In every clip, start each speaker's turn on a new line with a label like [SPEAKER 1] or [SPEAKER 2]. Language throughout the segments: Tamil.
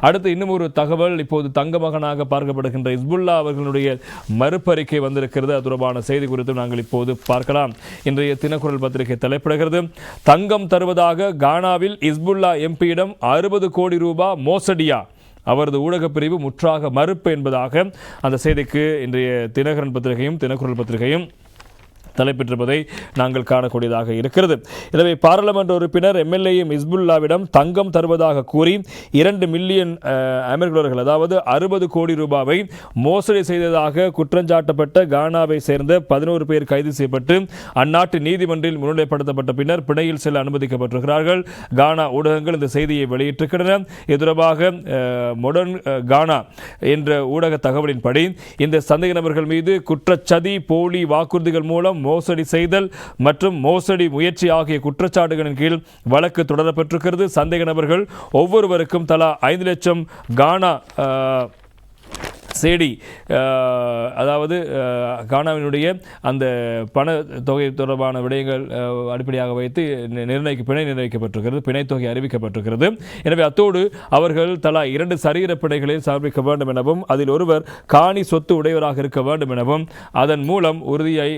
[SPEAKER 1] அடுத்து இன்னும் ஒரு தகவல். இப்போது தங்க மகனாக பார்க்கப்படுகின்ற இஸ்புல்லா அவர்களுடைய மறுப்பறிக்கை வந்திருக்கிறது. அது தொடர்பான செய்தி குறித்து நாங்கள் இப்போது பார்க்கலாம். இன்றைய தினக்குரல் பத்திரிகை தலைப்பிடுகிறது. தங்கம் தருவதாக கானாவில் இஸ்புல்லா எம்பியிடம் அறுபது கோடி ரூபாய் மோசடியா? அவரது ஊடகப் பிரிவு முற்றாக மறுப்பு என்பதாக அந்த செய்திக்கு இன்றைய தினகரன் பத்திரிகையும் தினக்குரல் பத்திரிகையும் தலைப்பெற்றிருப்பதை நாங்கள் காணக்கூடியதாக இருக்கிறது. எனவே பாராளுமன்ற உறுப்பினர் எம்எல்ஏயும் இஸ்புல்லாவிடம் தங்கம் தருவதாக கூறி இரண்டு மில்லியன் அஹ், அமெரிக்க டாலர்கள் அதாவது அறுபது கோடி ரூபாவை மோசடி செய்ததாக குற்றஞ்சாட்டப்பட்ட கானாவை சேர்ந்த பதினோரு பேர் கைது செய்யப்பட்டு அந்நாட்டு நீதிமன்றில் முன்னிலைப்படுத்தப்பட்ட பின்னர் பிணையில் செல்ல அனுமதிக்கப்பட்டிருக்கிறார்கள். கானா ஊடகங்கள் இந்த செய்தியை வெளியிட்டிருக்கின்றன. இது தொடர்பாக மொடர்ன் கானா என்ற ஊடக தகவலின்படி இந்த சந்தேக நபர்கள் மீது குற்றச்சதி போலி வாக்குறுதிகள் மூலம் மோசடி செய்தல் மற்றும் மோசடி முயற்சி ஆகிய குற்றச்சாட்டுகளின் கீழ் வழக்கு தொடரப்பட்டிருக்கிறது. சந்தேக நபர்கள் ஒவ்வொருவருக்கும் தலா ஐந்து லட்சம் கானா சேடி அதாவது கானாவினுடைய அந்த பண தொகை தொடர்பான விடயங்கள் அடிப்படையாக வைத்து நிர்ணயிக்க பிணை நிர்ணயிக்கப்பட்டிருக்கிறது பிணைத்தொகை அறிவிக்கப்பட்டிருக்கிறது. எனவே அத்தோடு அவர்கள் தலா இரண்டு சரீர பிணைகளை சமர்ப்பிக்க வேண்டும் எனவும் அதில் ஒருவர் காணி சொத்து உடையவராக இருக்க வேண்டும் எனவும் அதன் மூலம் உறுதியை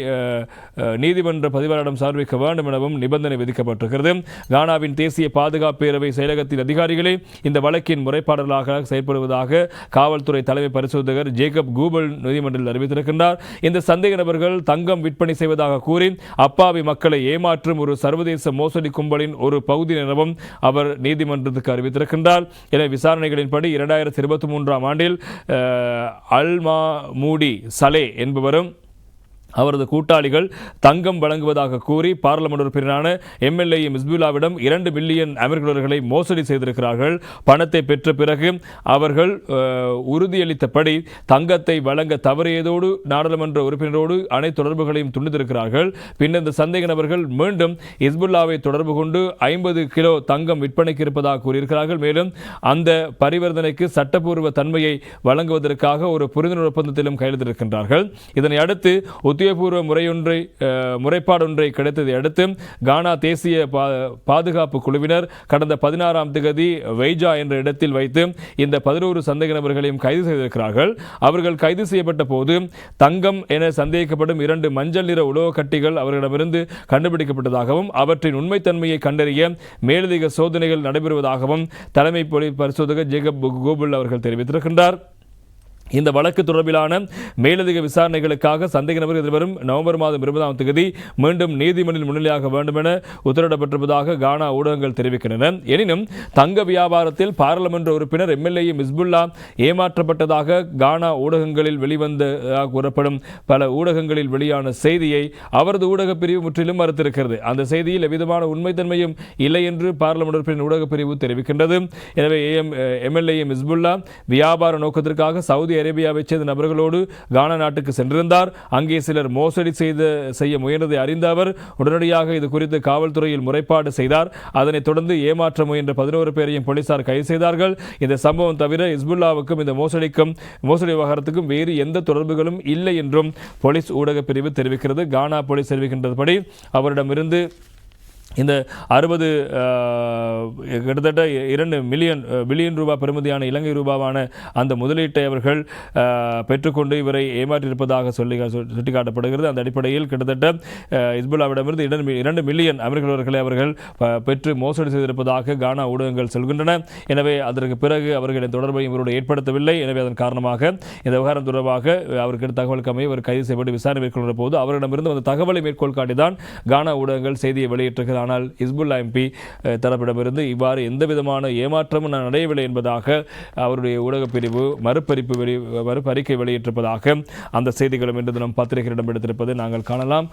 [SPEAKER 1] நீதிமன்ற பதிவாளரிடம் சமர்ப்பிக்க வேண்டும் எனவும் நிபந்தனை விதிக்கப்பட்டிருக்கிறது. கானாவின் தேசிய பாதுகாப்பு பேரவை செயலகத்தின் அதிகாரிகளே இந்த வழக்கின் முறைப்பாடலாக செயல்படுவதாக காவல்துறை தலைமை பரிசோதகர் ஜேக்கப் கூபல் நீதிமன்றில் அறிவித்திருக்கின்றார். இந்த சந்தேக நபர்கள் தங்கம் விற்பனை செய்வதாக கூறி அப்பாவி மக்களை ஏமாற்றும் ஒரு சர்வதேச மோசடி கும்பலின் ஒரு பகுதி எனவும் அவர் நீதிமன்றத்துக்கு அறிவித்திருக்கின்றார். என விசாரணைகளின்படி இரண்டாயிரத்தி இருபத்தி மூன்றாம் ஆண்டில் அல்மா மூடி சலே என்பவரும் அவரது கூட்டாளிகள் தங்கம் வழங்குவதாக கூறி பார்லமெண்ட் உறுப்பினரான எம்எல்ஏ மிஸ்புல்லாவிடம் இரண்டு பில்லியன் அமெரிக்க டாலர்களை மோசடி செய்திருக்கிறார்கள். பணத்தை பெற்ற பிறகு அவர்கள் உறுதியளித்தபடி தங்கத்தை வழங்க தவறியதோடு நாடாளுமன்ற உறுப்பினரோடு அனைத்து தொடர்புகளையும் துண்டித்திருக்கிறார்கள். பின்னர் இந்த சந்தேக நபர்கள் மீண்டும் இஸ்புல்லாவை தொடர்பு கொண்டு ஐம்பது கிலோ தங்கம் விற்பனைக்கு இருப்பதாக கூறியிருக்கிறார்கள். மேலும் அந்த பரிவர்த்தனைக்கு சட்டப்பூர்வ தன்மையை வழங்குவதற்காக ஒரு புரிந்துணர்வு ஒப்பந்தத்திலும் கையெழுத்திருக்கின்றார்கள் இதனை அடுத்து உத்தியோகபூர்வ முறையொன்றை முறைப்பாடொன்றை கிடைத்ததை அடுத்து கானா தேசிய பா- பாதுகாப்பு குழுவினர் கடந்த பதினாறாம் திகதி வெய்ஜா என்ற இடத்தில் வைத்து இந்த பதினோரு சந்தேக நபர்களையும் கைது செய்திருக்கிறார்கள். அவர்கள் கைது செய்யப்பட்ட போது தங்கம் என சந்தேகிக்கப்படும் இரண்டு மஞ்சள் நிற உலோக கட்டிகள் அவர்களிடமிருந்து கண்டுபிடிக்கப்பட்டதாகவும் அவற்றின் உண்மைத்தன்மையை கண்டறிய மேலதிக சோதனைகள் நடைபெறுவதாகவும் தலைமை போலீஸ் பரிசோதகர் ஜேகப் கோபுல் அவர்கள் தெரிவித்திருக்கின்றார். இந்த வழக்கு தொடர்பிலான மேலதிக விசாரணைகளுக்காக சந்தேக நபர் எதிர்வரும் நவம்பர் மாதம் இருபதாம் தேதி மீண்டும் நீதிமன்றில் முன்னிலையாக வேண்டும் என உத்தரவிடப்பட்டிருப்பதாக கானா ஊடகங்கள் தெரிவிக்கின்றன. எனினும் தங்க வியாபாரத்தில் பாராளுமன்ற உறுப்பினர் எம்எல்ஏ மிஸ்புல்லா ஏமாற்றப்பட்டதாக கானா ஊடகங்களில் வெளிவந்த கூறப்படும் பல ஊடகங்களில் வெளியான செய்தியை அவரது ஊடகப் பிரிவு முற்றிலும் மறுத்திருக்கிறது. அந்த செய்தியில் எவ்விதமான உண்மைத்தன்மையும் இல்லை என்று பாராளுமன்ற உறுப்பினர் ஊடகப் பிரிவு தெரிவிக்கின்றது. எனவே எம்எல்ஏ மிஸ்புல்லா வியாபார நோக்கத்திற்காக சவுதி அரேபியாவைச் சேர்ந்த நபர்களோடு கானா நாட்டுக்கு சென்றிருந்தார். அங்கே சிலர் மோசடி செய்த செய்ய முயன்றதை அறிந்த அவர் உடனடியாக இது குறித்து காவல்துறையில் முறைப்பாடு செய்தார். அதனைத் தொடர்ந்து ஏமாற்ற முயன்ற பதினோரு பேரையும் போலீசார் கைது செய்தார்கள். இந்த சம்பவம் தவிர இஸ்புல்லாவுக்கும் இந்த மோசடிக்கும் மோசடி விவகாரத்துக்கும் வேறு எந்த தொடர்புகளும் இல்லை என்றும் போலீஸ் ஊடகப் பிரிவு தெரிவிக்கிறது. கானா போலீஸ் தெரிவிக்கின்றபடி அவரிடமிருந்து இந்த அறுபது கிட்டத்தட்ட இரண்டு மில்லியன் பில்லியன் ரூபாய் பெறுமதியான இலங்கை ரூபாவான அந்த முதலீட்டை அவர்கள் பெற்றுக்கொண்டு இவரை ஏமாற்றியிருப்பதாக சொல்லி சுட்டிக்காட்டப்படுகிறது. அந்த அடிப்படையில் கிட்டத்தட்ட இஸ்புல்லாவிடமிருந்து இரண்டு மி- இரண்டு மில்லியன் அமெரிக்க டாலர்களை அவர்கள் பெற்று மோசடி செய்திருப்பதாக கானா ஊடகங்கள் சொல்கின்றன. எனவே அதற்கு பிறகு அவர்களின் தொடர்பை இவரோடு ஏற்படுத்தவில்லை. எனவே அதன் காரணமாக இந்த விவகாரம் தொடர்பாக அவருக்கு கிடைத்த தகவலுக்கு அமைய அவர் கைது செய்யப்பட்டு விசாரணை மேற்கொள்கிற போது அவரிடமிருந்து அந்த தகவலை மேற்கோள் காட்டிதான் கானா ஊடகங்கள் செய்தியை ஆனால் ஹிஸ்புல்லா எம்பி தரப்பிடமிருந்து இவ்வாறு எந்த விதமான ஏமாற்றமும் நான் நடையவில்லை என்பதாக அவருடைய ஊடகப் பிரிவு மறுபறிப்பு வெளி மறுபறிக்கை வெளியிட்டிருப்பதாக அந்த செய்திகளும் இன்று தினம் பத்திரிகையிடம் எடுத்திருப்பதை நாங்கள் காணலாம்.